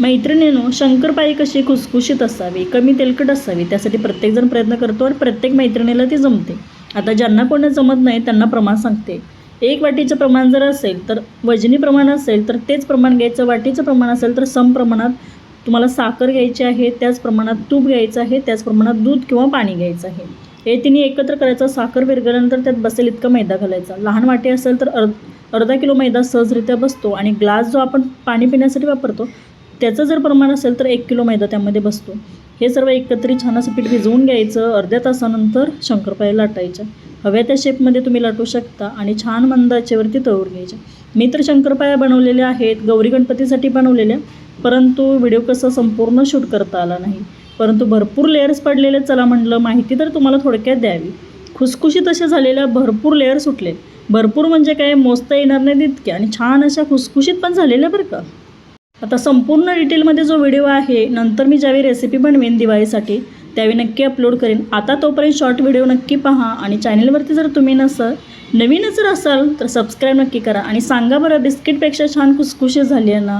मैत्रिणीनो शंकरपाळी कशी खुसखुशीत असावी कमी तेलकट असावी त्यासाठी प्रत्येकजण प्रयत्न करतो आणि प्रत्येक मैत्रिणीला ती जमते. आता ज्यांना कोणी जमत नाही त्यांना प्रमाण सांगते. एक वाटीचं प्रमाण जर असेल तर वजनी प्रमाण असेल तर तेच प्रमाण घ्यायचं वाटीचं प्रमाण असेल तर सम प्रमाणात तुम्हाला साखर घ्यायची आहे त्याच प्रमाणात तूप घ्यायचं आहे त्याच प्रमाणात दूध किंवा पाणी घ्यायचं आहे. हे तिन्ही एकत्र करायचं साखर विरगल्यानंतर त्यात बसेल इतका मैदा घालायचा. लहान वाटी असेल तर अर्ध अर्धा किलो मैदा सहजरित्या बसतो आणि ग्लास जो आपण पाणी पिण्यासाठी वापरतो त्याचं जर प्रमाण असेल तर एक किलो मैदा त्यामध्ये बसतो. हे सर्व एकत्रित छान असं पीठ भिजवून घ्यायचं अर्ध्या तासानंतर शंकरपाळ्या लाटायच्या. हव्या त्या शेपमध्ये तुम्ही लाटू शकता आणि छान मंदाचेवरती तळून घ्यायच्या. मी तर शंकरपाळ्या बनवलेल्या आहेत गौरी गणपतीसाठी बनवलेल्या परंतु व्हिडिओ कसा संपूर्ण शूट करता आला नाही. परंतु भरपूर लेअर्स पडलेले चला म्हटलं माहिती तर तुम्हाला थोडक्यात द्यावी. खुसखुशीत अशा झालेल्या भरपूर लेअर सुटले भरपूर म्हणजे काय मोजता येणार नाही तितके आणि छान अशा खुसखुशीत पण झालेल्या बरं का. आता संपूर्ण डिटेलमध्ये जो व्हिडिओ आहे नंतर मी ज्यावेळी रेसिपी बनवेन दिवाळीसाठी त्यावेळी नक्की अपलोड करेन. आता तोपर्यंत शॉर्ट व्हिडिओ नक्की पहा आणि चॅनलवरती जर तुम्ही नसल नवीनच जर असाल तर सबस्क्राईब नक्की करा आणि सांगा बरं बिस्किटपेक्षा छान खुसखुशी झाली आहे ना.